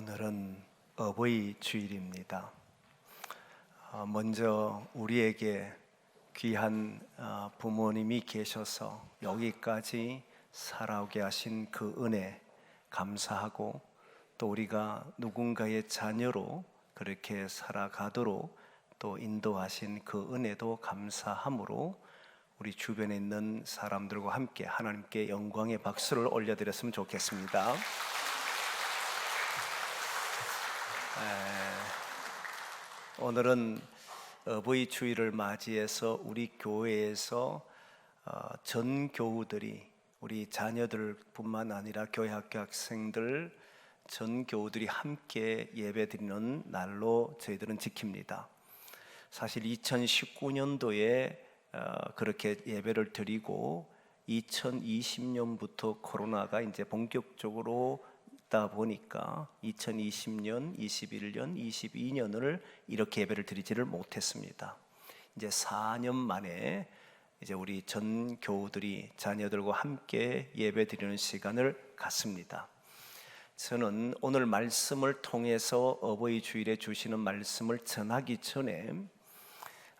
오늘은 어버이 주일입니다. 어, 먼저 우리에게 귀한 어, 부모님이 계셔서 여기까지 살아오게 하신 그 은혜 감사하고 또 우리가 누군가의 자녀로 그렇게 살아가도록 또 인도하신 그 은혜도 감사함으로 우리 주변에 있는 사람들과 함께 하나님께 영광의 박수를 올려드렸으면 좋겠습니다. 에, 오늘은 어버이 주일을 맞이해서 우리 교회에서 어, 전 교우들이 우리 자녀들뿐만 아니라 교회 학교 학생들 전 교우들이 함께 예배드리는 날로 저희들은 지킵니다. 사실 2019년도에 어, 그렇게 예배를 드리고 2020년부터 코로나가 이제 본격적으로 있다 보니까 2020년, 21년, 22년을 이렇게 예배를 드리지를 못했습니다. 이제 4년 만에 이제 우리 전 교우들이 자녀들과 함께 예배 드리는 시간을 갖습니다. 저는 오늘 말씀을 통해서 어버이 주일에 주시는 말씀을 전하기 전에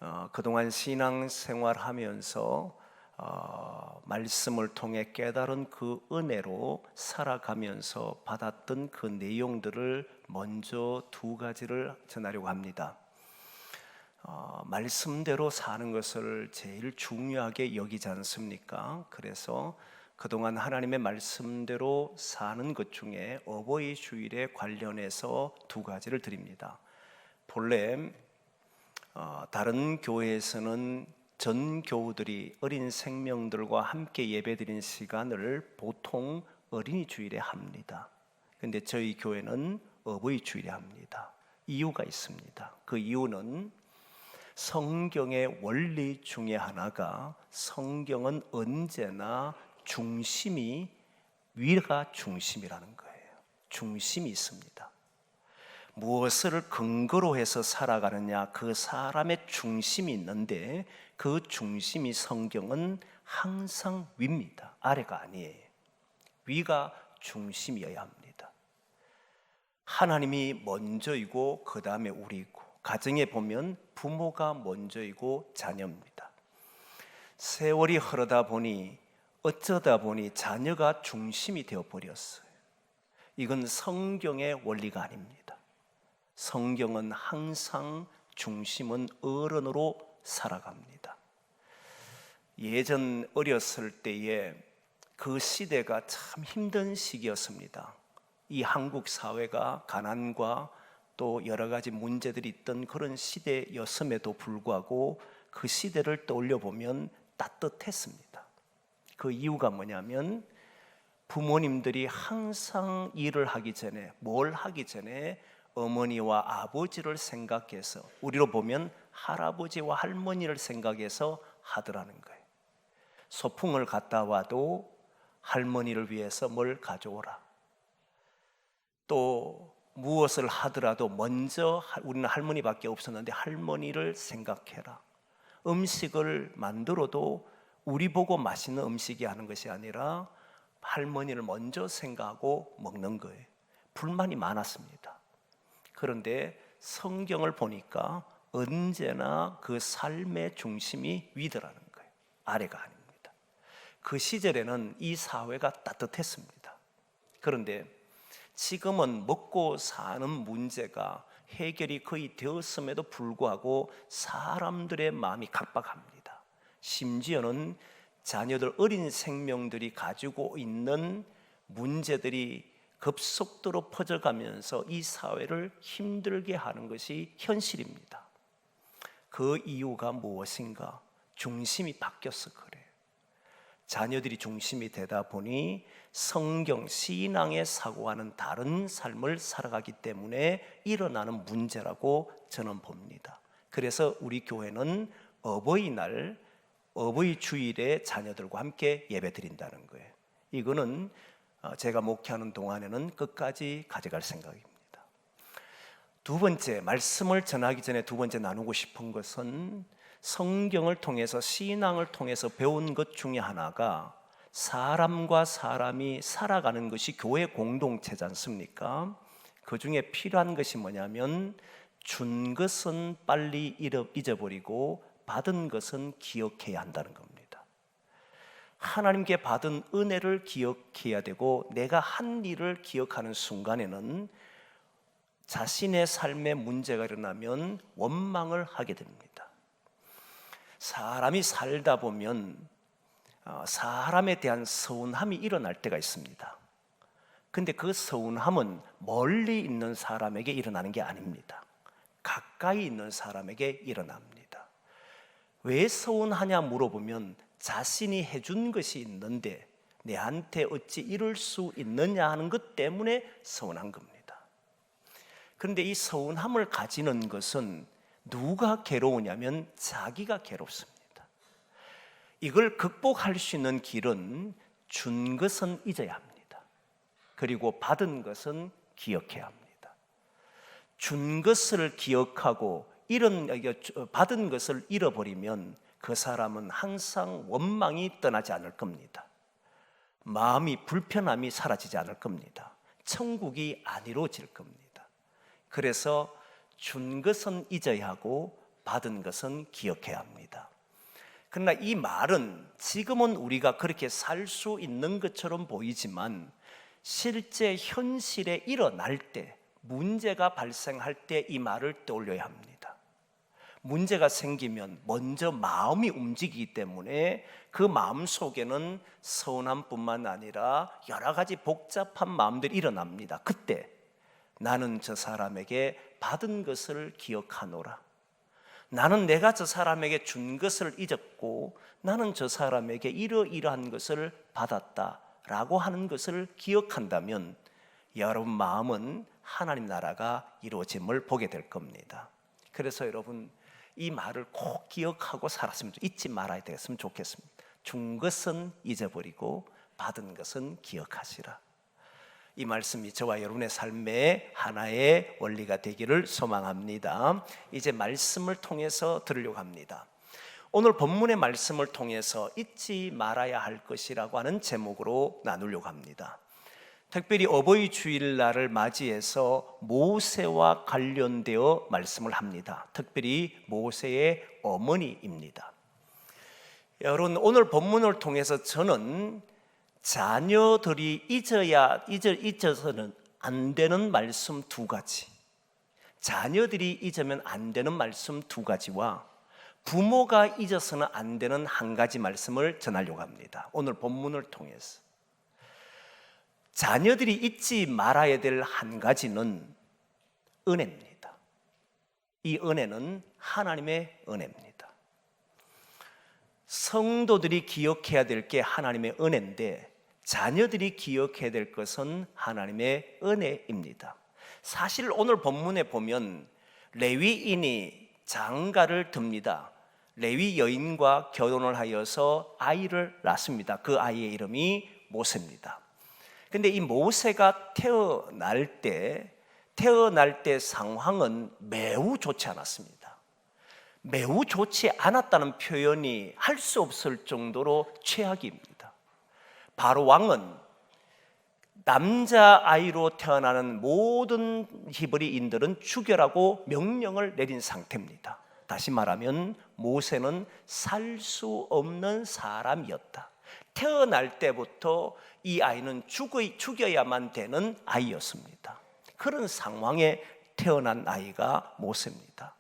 어, 그동안 신앙 생활하면서 어, 말씀을 통해 깨달은 그 은혜로 살아가면서 받았던 그 내용들을 먼저 두 가지를 전하려고 합니다. 어, 말씀대로 사는 것을 제일 중요하게 여기지 않습니까? 그래서 그동안 하나님의 말씀대로 사는 것 중에 어버이 주일에 관련해서 두 가지를 드립니다. 본래 어, 다른 교회에서는 전 교우들이 어린 생명들과 함께 예배드리는 시간을 보통 어린이 주일에 합니다. 근데 저희 교회는 어버이 주일에 합니다. 이유가 있습니다. 그 이유는 성경의 원리 중에 하나가 성경은 언제나 중심이 위가 중심이라는 거예요. 중심이 있습니다. 무엇을 근거로 해서 살아가느냐 그 사람의 중심이 있는데 그 중심이 성경은 항상 위입니다. 아래가 아니에요. 위가 중심이어야 합니다. 하나님이 먼저이고 그 다음에 우리고 가정에 보면 부모가 먼저이고 자녀입니다. 세월이 흐르다 보니 어쩌다 보니 자녀가 중심이 되어 버렸어요. 이건 성경의 원리가 아닙니다. 성경은 항상 중심은 어른으로 살아갑니다. 예전 어렸을 때에 그 시대가 참 힘든 시기였습니다. 이 한국 사회가 가난과 또 여러 가지 문제들이 있던 그런 시대였음에도 불구하고 그 시대를 떠올려 보면 따뜻했습니다. 그 이유가 뭐냐면 부모님들이 항상 일을 하기 전에 뭘 하기 전에 어머니와 아버지를 생각해서 우리로 보면 할아버지와 할머니를 생각해서 하더라는 거예요. 소풍을 갔다 와도 할머니를 위해서 뭘 가져오라. 또 무엇을 하더라도 먼저 우리는 할머니밖에 없었는데 할머니를 생각해라. 음식을 만들어도 우리 보고 맛있는 음식이 하는 것이 아니라 할머니를 먼저 생각하고 먹는 거예요. 불만이 많았습니다. 그런데 성경을 보니까 언제나 그 삶의 중심이 위더라는 거예요. 아래가 아닙니다. 그 시절에는 이 사회가 따뜻했습니다. 그런데 지금은 먹고 사는 문제가 해결이 거의 되었음에도 불구하고 사람들의 마음이 각박합니다. 심지어는 자녀들 어린 생명들이 가지고 있는 문제들이 급속도로 퍼져가면서 이 사회를 힘들게 하는 것이 현실입니다. 그 이유가 무엇인가? 중심이 바뀌어서 그래요. 자녀들이 중심이 되다 보니 성경, 신앙의 사고와는 다른 삶을 살아가기 때문에 일어나는 문제라고 저는 봅니다. 그래서 우리 교회는 어버이날, 어버이 주일에 자녀들과 함께 예배 드린다는 거예요. 이거는 어, 제가 목회하는 동안에는 끝까지 가져갈 생각입니다. 두 번째, 말씀을 전하기 전에 두 번째 나누고 싶은 것은 성경을 통해서 신앙을 통해서 배운 것 중에 하나가 사람과 사람이 살아가는 것이 교회 공동체지 않습니까? 그 중에 필요한 것이 뭐냐면 준 것은 빨리 잊어버리고 받은 것은 기억해야 한다는 겁니다. 하나님께 받은 은혜를 기억해야 되고 내가 한 일을 기억하는 순간에는 자신의 삶에 문제가 일어나면 원망을 하게 됩니다. 사람이 살다 보면 어, 사람에 대한 서운함이 일어날 때가 있습니다. 근데 그 서운함은 멀리 있는 사람에게 일어나는 게 아닙니다. 가까이 있는 사람에게 일어납니다. 왜 서운하냐 물어보면 자신이 해준 것이 있는데 내한테 어찌 이럴 수 있느냐 하는 것 때문에 서운한 겁니다. 그런데 이 서운함을 가지는 것은 누가 괴로우냐면 자기가 괴롭습니다. 이걸 극복할 수 있는 길은 준 것은 잊어야 합니다. 그리고 받은 것은 기억해야 합니다. 준 것을 기억하고 잃은 받은 것을 잃어버리면 그 사람은 항상 원망이 떠나지 않을 겁니다. 마음이 불편함이 사라지지 않을 겁니다. 천국이 안 이루어질 겁니다. 그래서 준 것은 잊어야 하고 받은 것은 기억해야 합니다. 그러나 이 말은 지금은 우리가 그렇게 살 수 있는 것처럼 보이지만 실제 현실에 일어날 때 문제가 발생할 때 이 말을 떠올려야 합니다. 문제가 생기면 먼저 마음이 움직이기 때문에 그 마음 속에는 서운함뿐만 아니라 여러 가지 복잡한 마음들이 일어납니다. 그때 나는 저 사람에게 받은 것을 기억하노라. 나는 내가 저 사람에게 준 것을 잊었고 나는 저 사람에게 이러이러한 것을 받았다 라고 하는 것을 기억한다면 여러분 마음은 하나님 나라가 이루어짐을 보게 될 겁니다. 그래서 여러분 이 말을 꼭 기억하고 살았으면 잊지 말아야 되겠으면 좋겠습니다. 준 것은 잊어버리고 받은 것은 기억하시라. 이 말씀이 저와 여러분의 삶의 하나의 원리가 되기를 소망합니다. 이제 말씀을 통해서 들으려고 합니다. 오늘 본문의 말씀을 통해서 잊지 말아야 할 것이라고 하는 제목으로 나누려고 합니다. 특별히 어버이 주일날을 맞이해서 모세와 관련되어 말씀을 합니다. 특별히 모세의 어머니입니다. 여러분 오늘 본문을 통해서 저는 자녀들이 잊어야 잊어 잊어서는 안 되는 말씀 두 가지. 자녀들이 잊으면 안 되는 말씀 두 가지와 부모가 잊어서는 안 되는 한 가지 말씀을 전하려고 합니다. 오늘 본문을 통해서. 자녀들이 잊지 말아야 될 한 가지는 은혜입니다. 이 은혜는 하나님의 은혜입니다. 성도들이 기억해야 될 게 하나님의 은혜인데 자녀들이 기억해야 될 것은 하나님의 은혜입니다. 사실 오늘 본문에 보면 레위인이 장가를 듭니다. 레위 여인과 결혼을 하여서 아이를 낳습니다. 그 아이의 이름이 모세입니다. 근데 이 모세가 태어날 때 태어날 때 상황은 매우 좋지 않았습니다. 매우 좋지 않았다는 표현이 할 수 없을 정도로 최악입니다. 바로 왕은 남자 아이로 태어나는 모든 히브리인들은 죽여라고 명령을 내린 상태입니다. 다시 말하면 모세는 살 수 없는 사람이었다. 태어날 때부터 이 아이는 죽여야만 되는 아이였습니다. 그런 상황에 태어난 아이가 모세입니다.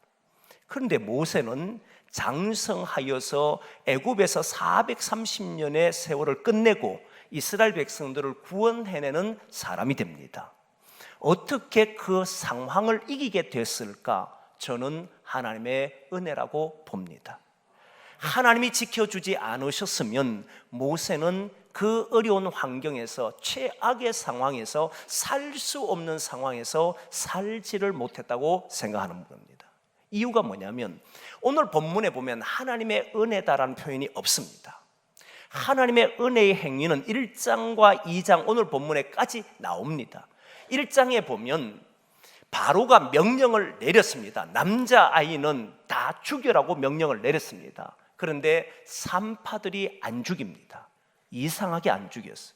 그런데 모세는 장성하여서 애굽에서 430년의 세월을 끝내고 이스라엘 백성들을 구원해내는 사람이 됩니다. 어떻게 그 상황을 이기게 됐을까? 저는 하나님의 은혜라고 봅니다. 하나님이 지켜주지 않으셨으면 모세는 그 어려운 환경에서 최악의 상황에서 살 수 없는 상황에서 살지를 못했다고 생각하는 겁니다. 이유가 뭐냐면 오늘 본문에 보면 하나님의 은혜다라는 표현이 없습니다. 하나님의 은혜의 행위는 1장과 2장 오늘 본문에까지 나옵니다. 1장에 보면 바로가 명령을 내렸습니다. 남자 아이는 다 죽여라고 명령을 내렸습니다. 그런데 산파들이 안 죽입니다. 이상하게 안 죽였어요.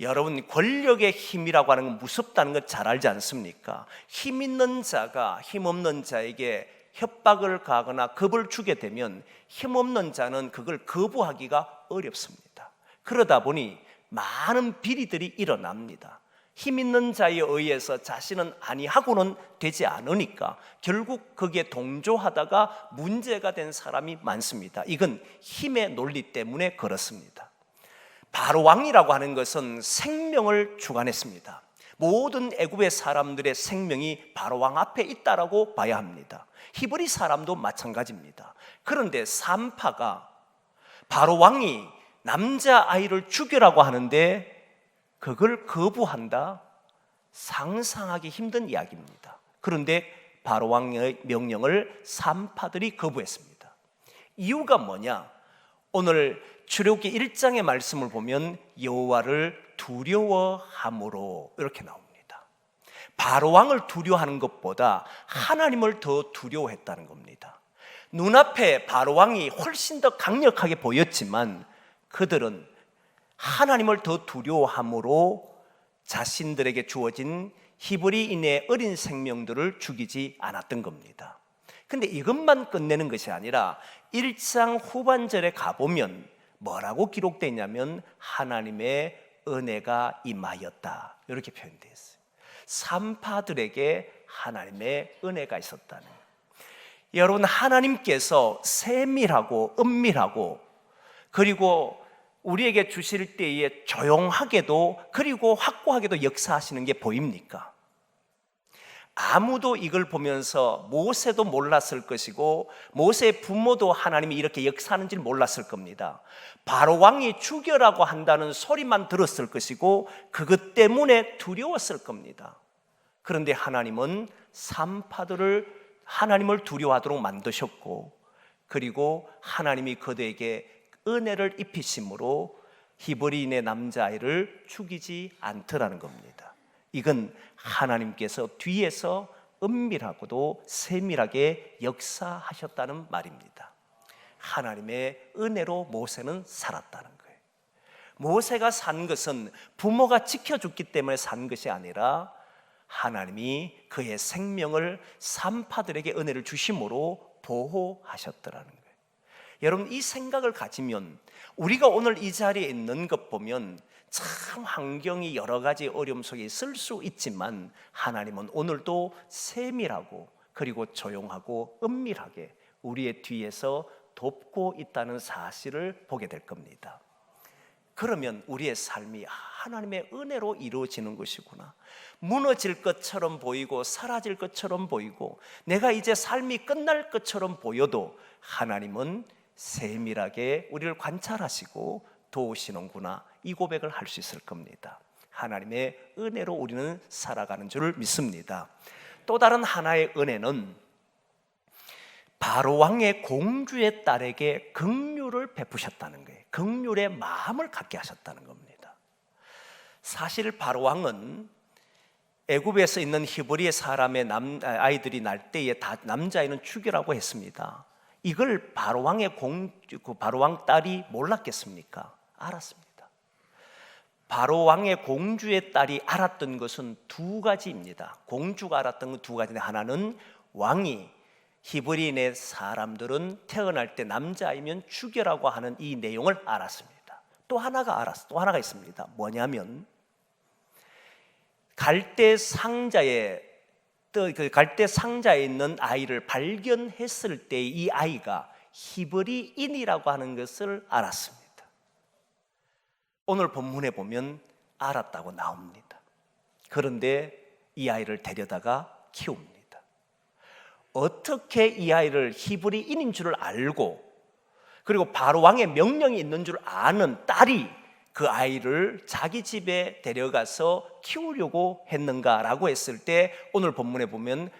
여러분 권력의 힘이라고 하는 건 무섭다는 걸잘 알지 않습니까? 힘 있는 자가 힘 없는 자에게 협박을 가거나 겁을 주게 되면 힘 없는 자는 그걸 거부하기가 어렵습니다. 그러다 보니 많은 비리들이 일어납니다. 힘 있는 자에 의해서 자신은 아니하고는 되지 않으니까 결국 거기에 동조하다가 문제가 된 사람이 많습니다. 이건 힘의 논리 때문에 그렇습니다. 바로 왕이라고 하는 것은 생명을 주관했습니다. 모든 애굽의 사람들의 생명이 바로 왕 앞에 있다라고 봐야 합니다. 히브리 사람도 마찬가지입니다. 그런데 산파가 바로 왕이 남자 아이를 죽여라고 하는데 그걸 거부한다? 상상하기 힘든 이야기입니다. 그런데 바로 왕의 명령을 산파들이 거부했습니다. 이유가 뭐냐? 오늘 출애굽기 1장의 말씀을 보면 여호와를 두려워함으로 이렇게 나옵니다. 바로 왕을 두려워하는 것보다 하나님을 더 두려워했다는 겁니다. 눈앞에 바로 왕이 훨씬 더 강력하게 보였지만 그들은 하나님을 더 두려워함으로 자신들에게 주어진 히브리인의 어린 생명들을 죽이지 않았던 겁니다. 근데 이것만 끝내는 것이 아니라 1장 후반절에 가보면 뭐라고 기록되어 있냐면 하나님의 은혜가 임하였다. 이렇게 표현되어 있어요. 산파들에게 하나님의 은혜가 있었다는. 여러분 하나님께서 세밀하고 은밀하고 그리고 우리에게 주실 때에 조용하게도 그리고 확고하게도 역사하시는 게 보입니까? 아무도 이걸 보면서 모세도 몰랐을 것이고 모세의 부모도 하나님이 이렇게 역사하는 줄 몰랐을 겁니다. 바로 왕이 죽여라고 한다는 소리만 들었을 것이고 그것 때문에 두려웠을 겁니다. 그런데 하나님은 산파들을 하나님을 두려워하도록 만드셨고 그리고 하나님이 그들에게 은혜를 입히심으로 히브리인의 남자아이를 죽이지 않더라는 겁니다. 이건 하나님께서 뒤에서 은밀하고도 세밀하게 역사하셨다는 말입니다. 하나님의 은혜로 모세는 살았다는 거예요. 모세가 산 것은 부모가 지켜줬기 때문에 산 것이 아니라 하나님이 그의 생명을 산파들에게 은혜를 주심으로 보호하셨더라는 거예요. 여러분 이 생각을 가지면 우리가 오늘 이 자리에 있는 것 보면 참 환경이 여러 가지 어려움 속에 있을 수 있지만 하나님은 오늘도 세밀하고 그리고 조용하고 은밀하게 우리의 뒤에서 돕고 있다는 사실을 보게 될 겁니다. 그러면 우리의 삶이 하나님의 은혜로 이루어지는 것이구나. 무너질 것처럼 보이고 사라질 것처럼 보이고 내가 이제 삶이 끝날 것처럼 보여도 하나님은 세밀하게 우리를 관찰하시고 도우시는구나. 이 고백을 할 수 있을 겁니다. 하나님의 은혜로 우리는 살아가는 줄 믿습니다. 또 다른 하나의 은혜는 바로 왕의 공주의 딸에게 긍휼을 베푸셨다는 거예요. 긍휼의 마음을 갖게 하셨다는 겁니다. 사실 바로 왕은 애굽에서 있는 히브리의 사람의 남 아이들이 날 때에 다 남자아이는 죽이라고 했습니다. 이걸 바로 왕의 공주 그 바로 왕 딸이 몰랐겠습니까? 알았습니다. 바로 왕의 공주의 딸이 알았던 것은 두 가지입니다. 공주가 알았던 건두 가지인데 하나는 왕이 히브리인의 사람들은 태어날 때 남자이면 죽여라고 하는 이 내용을 알았습니다. 또 하나가 알았어. 또 하나가 있습니다. 뭐냐면 갈대 상자에 그 갈대 상자에 있는 아이를 발견했을 때 이 아이가 히브리인이라고 하는 것을 알았습니다. 오늘 본문에 보면 알았다고 나옵니다. 그런데 이 아이를 데려다가 키웁니다. 어떻게 이 아이를 히브리인인 줄을 알고 그리고 바로 왕의 명령이 있는 줄 아는 딸이 그 아이를 자기 집에 데려가서 키우려고 했는가라고 했을 때 오늘 본문에 보면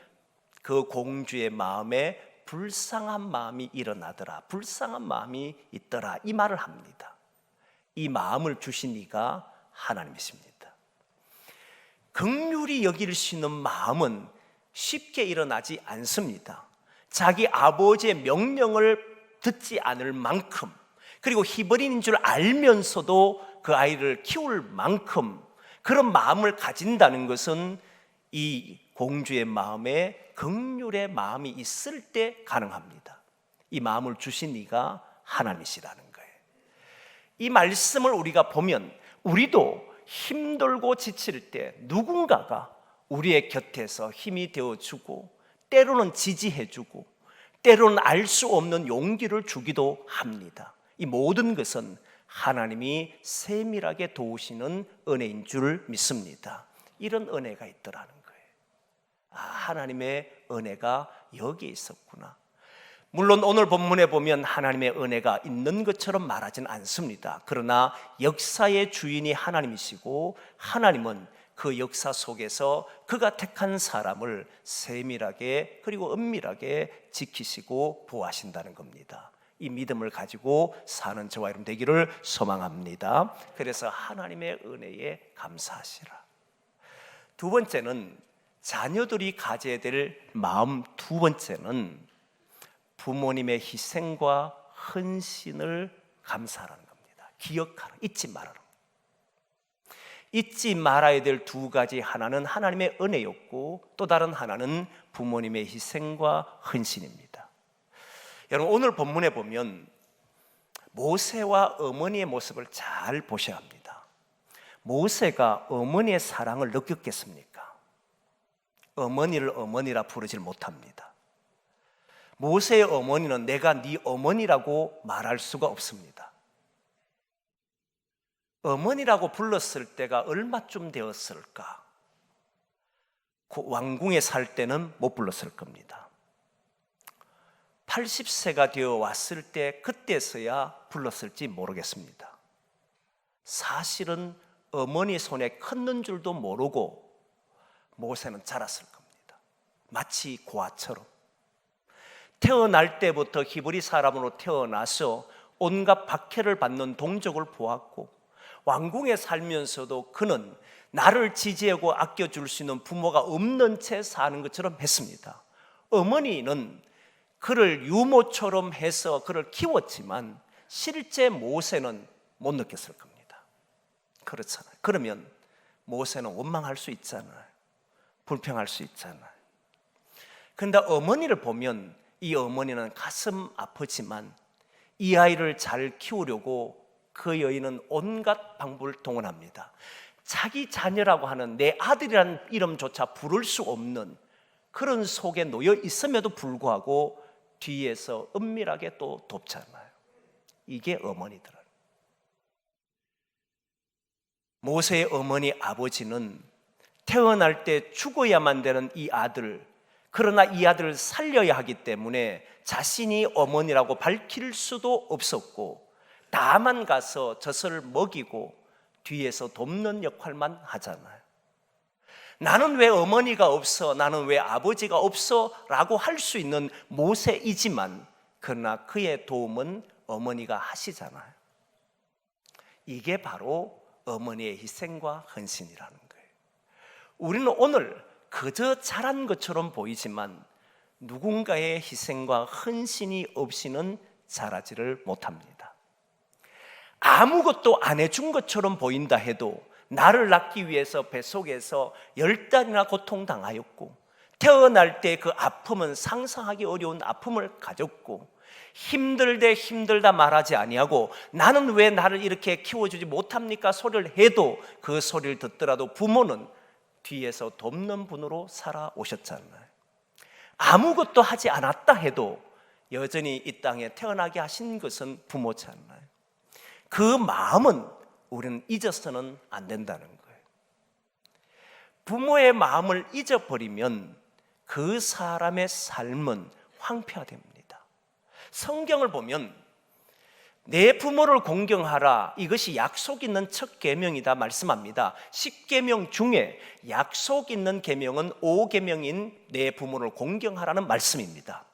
그 공주의 마음에 불쌍한 마음이 일어나더라. 불쌍한 마음이 있더라. 이 말을 합니다. 이 마음을 주신 이가 하나님이십니다. 극률이 여길 수 있는 마음은 쉽게 일어나지 않습니다. 자기 아버지의 명령을 듣지 않을 만큼 그리고 히브리인인 줄 알면서도 그 아이를 키울 만큼 그런 마음을 가진다는 것은 이 공주의 마음에 극률의 마음이 있을 때 가능합니다. 이 마음을 주신 이가 하나님이시라는 거예요. 이 말씀을 우리가 보면 우리도 힘들고 지칠 때 누군가가 우리의 곁에서 힘이 되어 주고 때로는 지지해 주고 때로는 알 수 없는 용기를 주기도 합니다. 이 모든 것은 하나님이 세밀하게 도우시는 은혜인 줄 믿습니다. 이런 은혜가 있더라는 거예요. 아, 하나님의 은혜가 여기에 있었구나. 물론 오늘 본문에 보면 하나님의 은혜가 있는 것처럼 말하진 않습니다. 그러나 역사의 주인이 하나님이시고 하나님은 그 역사 속에서 그가 택한 사람을 세밀하게 그리고 은밀하게 지키시고 보호하신다는 겁니다. 이 믿음을 가지고 사는 저와 여러분 되기를 소망합니다. 그래서 하나님의 은혜에 감사하시라. 두 번째는 자녀들이 가져야 될 마음 두 번째는 부모님의 희생과 헌신을 감사하는 겁니다. 기억하는, 잊지 말아라. 잊지 말아야 될 두 가지 하나는 하나님의 은혜였고 또 다른 하나는 부모님의 희생과 헌신입니다. 여러분 오늘 본문에 보면 모세와 어머니의 모습을 잘 보셔야 합니다. 모세가 어머니의 사랑을 느꼈겠습니까? 어머니를 어머니라 부르질 못합니다. 모세의 어머니는 내가 네 어머니라고 말할 수가 없습니다. 어머니라고 불렀을 때가 얼마쯤 되었을까? 그 왕궁에 살 때는 못 불렀을 겁니다. 80세가 되어 왔을 때 그때서야 불렀을지 모르겠습니다. 사실은 어머니 손에 컸는 줄도 모르고 모세는 자랐을 겁니다. 마치 고아처럼. 태어날 때부터 히브리 사람으로 태어나서 온갖 박해를 받는 동족을 보았고 왕궁에 살면서도 그는 나를 지지하고 아껴줄 수 있는 부모가 없는 채 사는 것처럼 했습니다. 어머니는 그를 유모처럼 해서 그를 키웠지만 실제 모세는 못 느꼈을 겁니다. 그렇잖아요. 그러면 모세는 원망할 수 있잖아요. 불평할 수 있잖아요. 그런데 어머니를 보면 이 어머니는 가슴 아프지만 이 아이를 잘 키우려고 그 여인은 온갖 방법을 동원합니다. 자기 자녀라고 하는 내 아들이라는 이름조차 부를 수 없는 그런 속에 놓여 있음에도 불구하고 뒤에서 은밀하게 또 돕잖아요. 이게 어머니들은. 모세의 어머니 아버지는 태어날 때 죽어야만 되는 이 아들, 그러나 이 아들을 살려야 하기 때문에 자신이 어머니라고 밝힐 수도 없었고, 다만 가서 젖을 먹이고 뒤에서 돕는 역할만 하잖아요. 나는 왜 어머니가 없어? 나는 왜 아버지가 없어? 라고 할 수 있는 모세이지만, 그러나 그의 도움은 어머니가 하시잖아요. 이게 바로 어머니의 희생과 헌신이라는 거예요. 우리는 오늘 그저 잘한 것처럼 보이지만 누군가의 희생과 헌신이 없이는 자라지를 못합니다. 아무것도 안 해준 것처럼 보인다 해도 나를 낳기 위해서 뱃속에서 열 달이나 고통당하였고 태어날 때 그 아픔은 상상하기 어려운 아픔을 가졌고 힘들대 힘들다 말하지 아니하고 나는 왜 나를 이렇게 키워주지 못합니까 소리를 해도 그 소리를 듣더라도 부모는 뒤에서 돕는 분으로 살아오셨잖아요. 아무것도 하지 않았다 해도 여전히 이 땅에 태어나게 하신 것은 부모잖아요. 그 마음은 우리는 잊어서는 안 된다는 거예요. 부모의 마음을 잊어버리면 그 사람의 삶은 황폐화됩니다. 성경을 보면 내 부모를 공경하라 이것이 약속 있는 첫 계명이다 말씀합니다. 10계명 중에 약속 있는 계명은 5계명인 내 부모를 공경하라는 말씀입니다.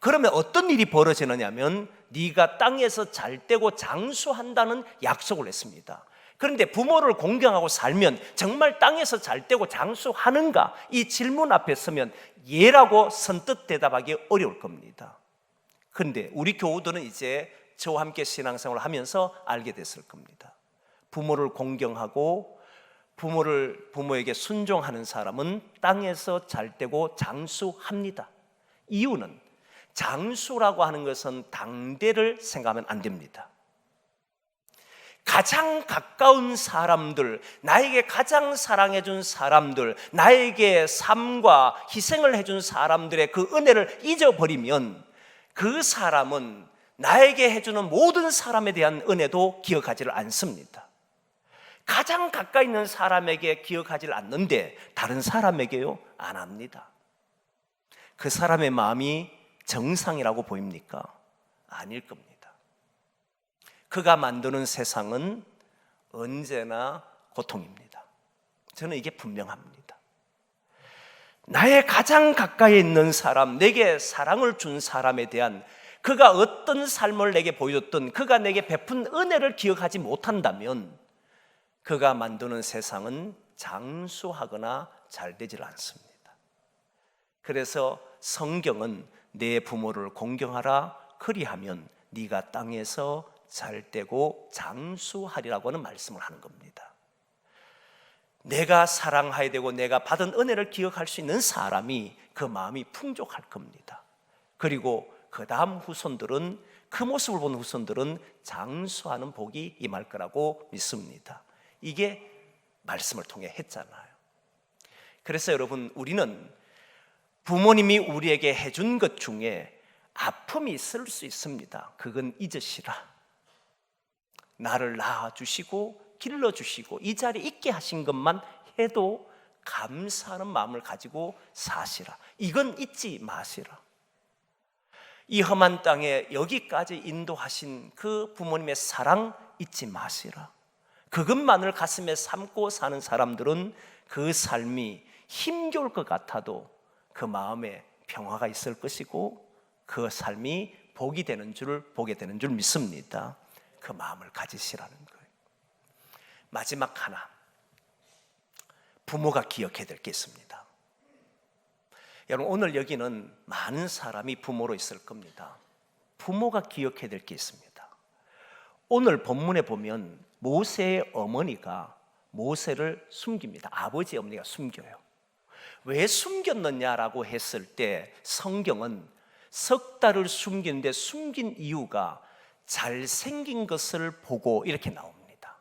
그러면 어떤 일이 벌어지느냐면 네가 땅에서 잘 되고 장수한다는 약속을 했습니다. 그런데 부모를 공경하고 살면 정말 땅에서 잘 되고 장수하는가? 이 질문 앞에 서면 예라고 선뜻 대답하기 어려울 겁니다. 그런데 우리 교우들은 이제 저와 함께 신앙생활을 하면서 알게 됐을 겁니다. 부모를 공경하고 부모를 부모에게 순종하는 사람은 땅에서 잘 되고 장수합니다. 이유는 장수라고 하는 것은 당대를 생각하면 안 됩니다. 가장 가까운 사람들, 나에게 가장 사랑해준 사람들, 나에게 삶과 희생을 해준 사람들의 그 은혜를 잊어버리면 그 사람은 나에게 해주는 모든 사람에 대한 은혜도 기억하지를 않습니다. 가장 가까이 있는 사람에게 기억하지를 않는데 다른 사람에게요? 안 합니다. 그 사람의 마음이 정상이라고 보입니까? 아닐 겁니다. 그가 만드는 세상은 언제나 고통입니다. 저는 이게 분명합니다. 나의 가장 가까이 있는 사람, 내게 사랑을 준 사람에 대한 그가 어떤 삶을 내게 보여줬던 그가 내게 베푼 은혜를 기억하지 못한다면 그가 만드는 세상은 장수하거나 잘 되질 않습니다. 그래서 성경은 내 부모를 공경하라 그리하면 네가 땅에서 잘 되고 장수하리라고 하는 말씀을 하는 겁니다. 내가 사랑해야 되고 내가 받은 은혜를 기억할 수 있는 사람이 그 마음이 풍족할 겁니다. 그리고 그 다음 후손들은 그 모습을 본 후손들은 장수하는 복이 임할 거라고 믿습니다. 이게 말씀을 통해 했잖아요. 그래서 여러분 우리는 부모님이 우리에게 해준 것 중에 아픔이 있을 수 있습니다. 그건 잊으시라. 나를 낳아주시고 길러주시고 이 자리에 있게 하신 것만 해도 감사하는 마음을 가지고 사시라. 이건 잊지 마시라. 이 험한 땅에 여기까지 인도하신 그 부모님의 사랑 잊지 마시라. 그것만을 가슴에 삼고 사는 사람들은 그 삶이 힘겨울 것 같아도 그 마음에 평화가 있을 것이고 그 삶이 복이 되는 줄 보게 되는 줄 믿습니다. 그 마음을 가지시라는 거예요. 마지막 하나. 부모가 기억해야 될 게 있습니다. 여러분, 오늘 여기는 많은 사람이 부모로 있을 겁니다. 부모가 기억해야 될 게 있습니다. 오늘 본문에 보면 모세의 어머니가 모세를 숨깁니다. 아버지 어머니가 숨겨요. 왜 숨겼느냐라고 했을 때 성경은 석 달을 숨기는데 숨긴 이유가 잘생긴 것을 보고 이렇게 나옵니다.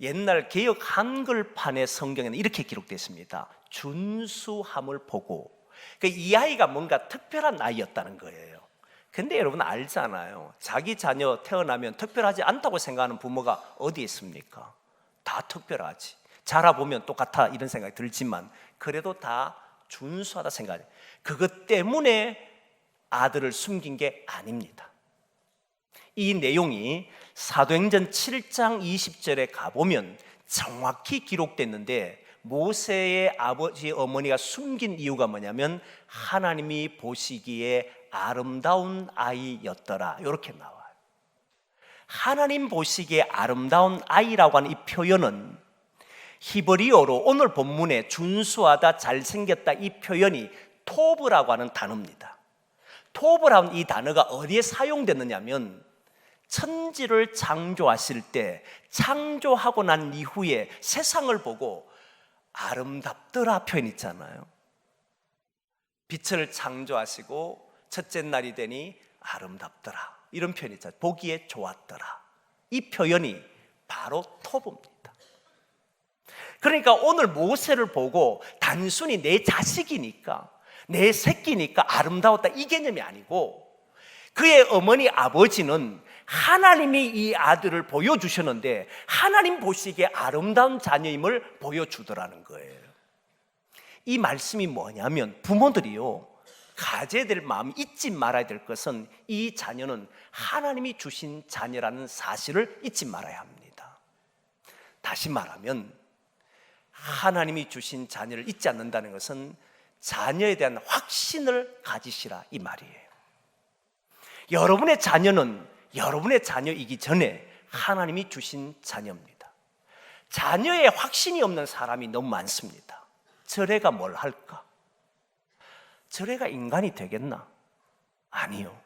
옛날 개혁 한글판의 성경에는 이렇게 기록되어 있습니다. 준수함을 보고 그러니까 이 아이가 뭔가 특별한 아이였다는 거예요. 근데 여러분 알잖아요. 자기 자녀 태어나면 특별하지 않다고 생각하는 부모가 어디 있습니까? 다 특별하지. 자라보면 똑같아 이런 생각이 들지만 그래도 다 준수하다 생각해. 그것 때문에 아들을 숨긴 게 아닙니다. 이 내용이 사도행전 7장 20절에 가보면 정확히 기록됐는데 모세의 아버지 어머니가 숨긴 이유가 뭐냐면 하나님이 보시기에 아름다운 아이였더라. 이렇게 나와요. 하나님 보시기에 아름다운 아이라고 하는 이 표현은 히브리어로 오늘 본문에 준수하다 잘생겼다 이 표현이 토브라고 하는 단어입니다. 토브라는 이 단어가 어디에 사용됐느냐면 천지를 창조하실 때 창조하고 난 이후에 세상을 보고 아름답더라 표현 있잖아요. 빛을 창조하시고 첫째 날이 되니 아름답더라. 이런 표현 있잖아요. 보기에 좋았더라. 이 표현이 바로 토부입니다. 그러니까 오늘 모세를 보고 단순히 내 자식이니까 내 새끼니까 아름다웠다 이 개념이 아니고 그의 어머니 아버지는 하나님이 이 아들을 보여주셨는데 하나님 보시기에 아름다운 자녀임을 보여주더라는 거예요. 이 말씀이 뭐냐면 부모들이요 가져야 될 마음 잊지 말아야 될 것은 이 자녀는 하나님이 주신 자녀라는 사실을 잊지 말아야 합니다. 다시 말하면 하나님이 주신 자녀를 잊지 않는다는 것은 자녀에 대한 확신을 가지시라 이 말이에요. 여러분의 자녀는 여러분의 자녀이기 전에 하나님이 주신 자녀입니다. 자녀에 확신이 없는 사람이 너무 많습니다. 저래가 뭘 할까? 저래가 인간이 되겠나? 아니요.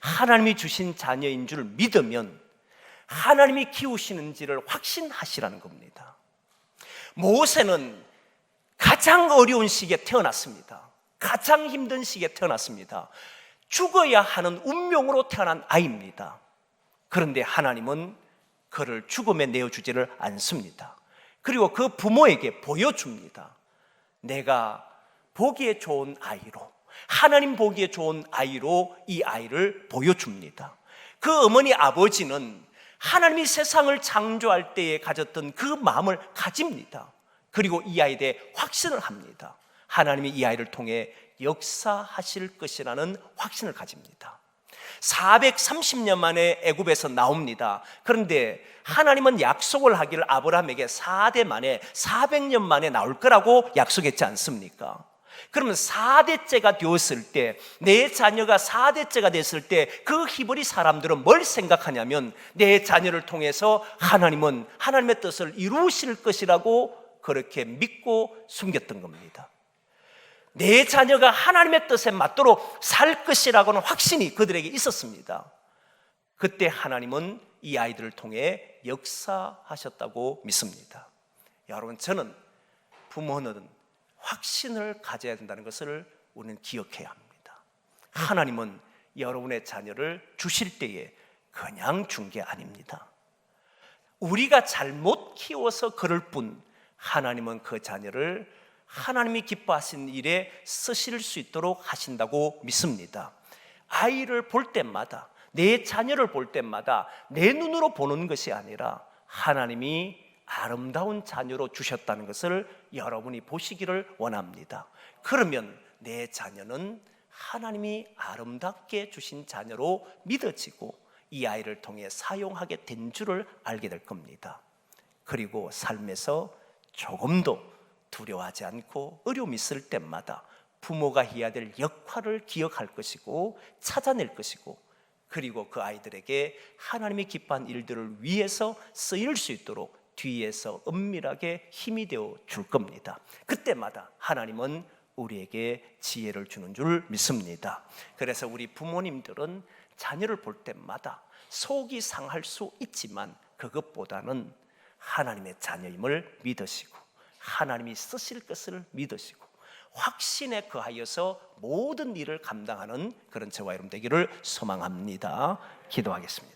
하나님이 주신 자녀인 줄 믿으면 하나님이 키우시는지를 확신하시라는 겁니다. 모세는 가장 어려운 시기에 태어났습니다. 가장 힘든 시기에 태어났습니다. 죽어야 하는 운명으로 태어난 아이입니다. 그런데 하나님은 그를 죽음에 내어주지를 않습니다. 그리고 그 부모에게 보여줍니다. 내가 보기에 좋은 아이로, 하나님 보기에 좋은 아이로 이 아이를 보여줍니다. 그 어머니 아버지는 하나님이 세상을 창조할 때에 가졌던 그 마음을 가집니다. 그리고 이 아이에 대해 확신을 합니다. 하나님이 이 아이를 통해 역사하실 것이라는 확신을 가집니다. 430년 만에 애굽에서 나옵니다. 그런데 하나님은 약속을 하기를 아브라함에게 4대 만에 400년 만에 나올 거라고 약속했지 않습니까? 그러면 4대째가 되었을 때, 내 자녀가 4대째가 됐을 때, 그 히브리 사람들은 뭘 생각하냐면, 내 자녀를 통해서 하나님은 하나님의 뜻을 이루실 것이라고 그렇게 믿고 숨겼던 겁니다. 내 자녀가 하나님의 뜻에 맞도록 살 것이라고는 확신이 그들에게 있었습니다. 그때 하나님은 이 아이들을 통해 역사하셨다고 믿습니다. 여러분, 저는 부모는 확신을 가져야 된다는 것을 우리는 기억해야 합니다. 하나님은 여러분의 자녀를 주실 때에 그냥 준 게 아닙니다. 우리가 잘못 키워서 그럴 뿐 하나님은 그 자녀를 하나님이 기뻐하신 일에 쓰실 수 있도록 하신다고 믿습니다. 아이를 볼 때마다 내 자녀를 볼 때마다 내 눈으로 보는 것이 아니라 하나님이 아름다운 자녀로 주셨다는 것을 여러분이 보시기를 원합니다. 그러면 내 자녀는 하나님이 아름답게 주신 자녀로 믿어지고 이 아이를 통해 사용하게 된 줄을 알게 될 겁니다. 그리고 삶에서 조금도 두려워하지 않고 어려움이 있을 때마다 부모가 해야 될 역할을 기억할 것이고 찾아낼 것이고 그리고 그 아이들에게 하나님이 기뻐한 일들을 위해서 쓰일 수 있도록 뒤에서 은밀하게 힘이 되어 줄 겁니다. 그때마다 하나님은 우리에게 지혜를 주는 줄 믿습니다. 그래서 우리 부모님들은 자녀를 볼 때마다 속이 상할 수 있지만 그것보다는 하나님의 자녀임을 믿으시고 하나님이 쓰실 것을 믿으시고 확신에 거하여서 모든 일을 감당하는 그런 저와 여러분 되기를 소망합니다. 기도하겠습니다.